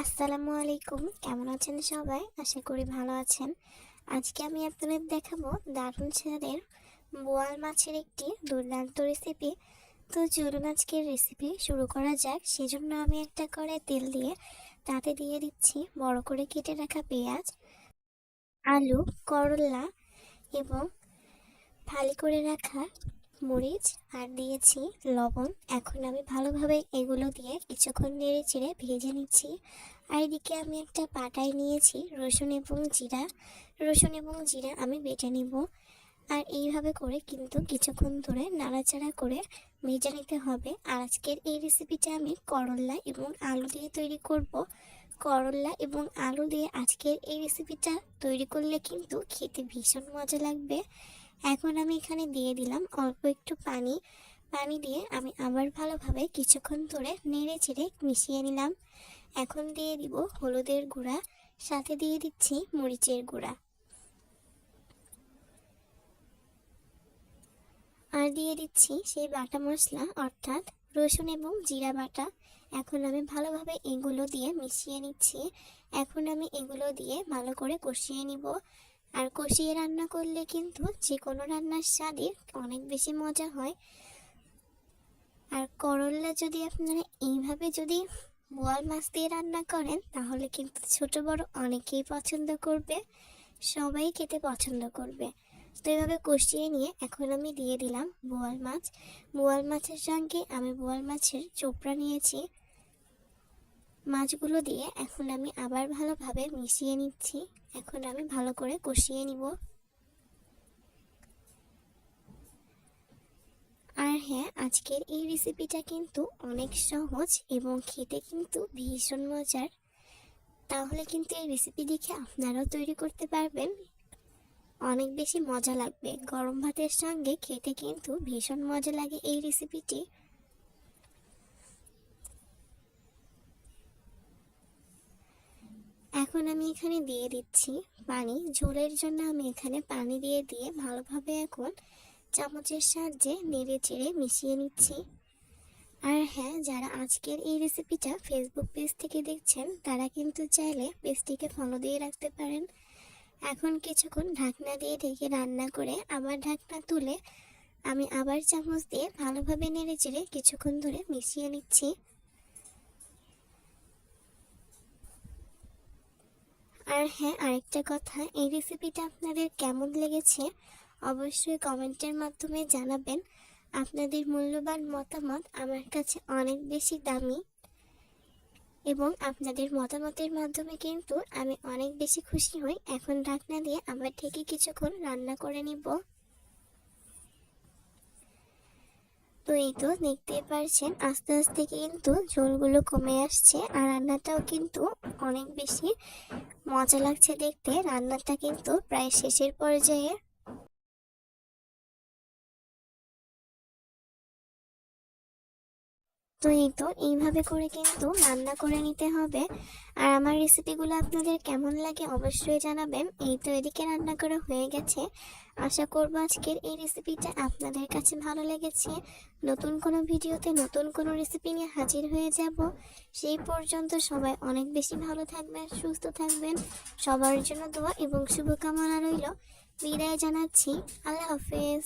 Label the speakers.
Speaker 1: আসসালামু আলাইকুম। কেমন আছেন সবাই? আশা করি ভালো আছেন। আজকে আমি আপনাদের দেখাবো দারুণ স্বাদের বোয়াল মাছের একটি দুর্দান্ত রেসিপি তো চলুন আজকের রেসিপি শুরু করা যাক। সেজন্য আমি একটা করে তেল দিয়ে তাতে দিয়ে দিচ্ছি বড় করে কেটে রাখা পেঁয়াজ, আলু, করলা এবং ফালি করে রাখা মরিচ আর দিয়েছি লবণ। এখন আমি ভালোভাবে এগুলো দিয়ে কিছুক্ষণ নেড়ে চেড়ে ভেজে নিচ্ছি। আর এদিকে আমি একটা পাটায় নিয়েছি রসুন এবং জিরা। রসুন এবং জিরা আমি বেটে নিব। আর এইভাবে করে কিন্তু কিছুক্ষণ ধরে নাড়াচাড়া করে ভেজে নিতে হবে। আর আজকের এই রেসিপিটা আমি করলা এবং আলু দিয়ে তৈরি করব। করলা এবং আলু দিয়ে আজকের এই রেসিপিটা তৈরি করলে কিন্তু খেতে ভীষণ মজা লাগবে। এখন আমি এখানে দিয়ে দিলাম অল্প একটু পানি। পানি দিয়ে আমি আবার ভালোভাবে কিছুক্ষণ ধরে নেড়ে চেড়ে মিশিয়ে নিলাম। এখন দিয়ে দিব হলুদের গুঁড়া, সাথে দিয়ে দিচ্ছি মরিচের গুঁড়া। আর দিয়ে দিচ্ছি সেই বাটা মশলা, অর্থাৎ রসুন এবং জিরা বাটা। এখন আমি ভালোভাবে এগুলো দিয়ে মিশিয়ে নিচ্ছি। এখন আমি এগুলো দিয়ে ভালো করে কষিয়ে নিব। আর কষিয়ে রান্না করলে কিন্তু যে কোনো রান্নার স্বাদই অনেক বেশি মজা হয়। আর করল্লা যদি আপনারা এইভাবে যদি বোয়াল মাছ দিয়ে রান্না করেন, তাহলে কিন্তু ছোট বড় অনেকেই পছন্দ করবে, সবাই খেতে পছন্দ করবে। তো এইভাবে কষিয়ে নিয়ে এখন আমি দিয়ে দিলাম বোয়াল মাছ। বোয়াল মাছের সঙ্গে আমি বোয়াল মাছের চোপড়া নিয়েছি। মাছগুলো দিয়ে এখন আমি আবার ভালোভাবে মিশিয়ে নিচ্ছি। এখন আমি ভালো করে কষিয়ে নিব। আর হ্যাঁ আজকের এই রেসিপিটা কিন্তু অনেক সহজ এবং খেতে কিন্তু ভীষণ মজার। তাহলে কিন্তু এই রেসিপি দেখে আপনারাও তৈরি করতে পারবেন। অনেক বেশি মজা লাগবে। গরম ভাতের সঙ্গে খেতে কিন্তু ভীষণ মজা লাগে এই রেসিপিটি এখন আমি এখানে দিয়ে দিচ্ছি পানি। ঝোলের জন্য আমি এখানে পানি দিয়ে দিয়ে ভালোভাবে এখন চামচের সাহায্যে নেড়ে চেড়ে মিশিয়ে নিচ্ছি। আর হ্যাঁ যারা আজকের এই রেসিপিটা ফেসবুক পেজ থেকে দেখছেন, তারা কিন্তু চাইলে পেজটিকে ফলো দিয়ে রাখতে পারেন। এখন কিছুক্ষণ ঢাকনা দিয়ে ঢেকে রান্না করে আবার ঢাকনা তুলে আমি আবার চামচ দিয়ে ভালোভাবে নেড়ে চেড়ে কিছুক্ষণ ধরে মিশিয়ে নিচ্ছি। আর হ্যাঁ আরেকটা কথা, এই রেসিপিটা আপনাদের কেমন লেগেছে অবশ্যই কমেন্টের মাধ্যমে জানাবেন। আপনাদের মূল্যবান মতামত আমার কাছে অনেক বেশি দামি এবং আপনাদের মতামতের মাধ্যমে কিন্তু আমি অনেক বেশি খুশি হই। এখন ঢাকনা দিয়ে আমার থেকে কিছুক্ষণ রান্না করে নিব। তো এই তো দেখতে পারছেন, আস্তে আস্তে কিন্তু ঝোলগুলো কমে আসছে আর রান্নাটাও কিন্তু অনেক বেশি মজা লাগছে দেখতে। রান্নাটা কিন্তু প্রায় শেষের পর্যায়ে তো এই তো, এইভাবে করে কিন্তু রান্না করে নিতে হবে। আর আমার রেসিপিগুলো আপনাদের কেমন লাগে অবশ্যই জানাবেন। এই তো এদিকে রান্না করা হয়ে গেছে। আশা করব আজকের এই রেসিপিটা আপনাদের কাছে ভালো লেগেছে। নতুন কোনো ভিডিওতে নতুন কোনো রেসিপি নিয়ে হাজির হয়ে যাব। সেই পর্যন্ত সবাই অনেক বেশি ভালো থাকবেন, সুস্থ থাকবেন। সবার জন্য দোয়া এবং শুভকামনা রইল। বিদায় জানাচ্ছি। আল্লাহ হাফেজ।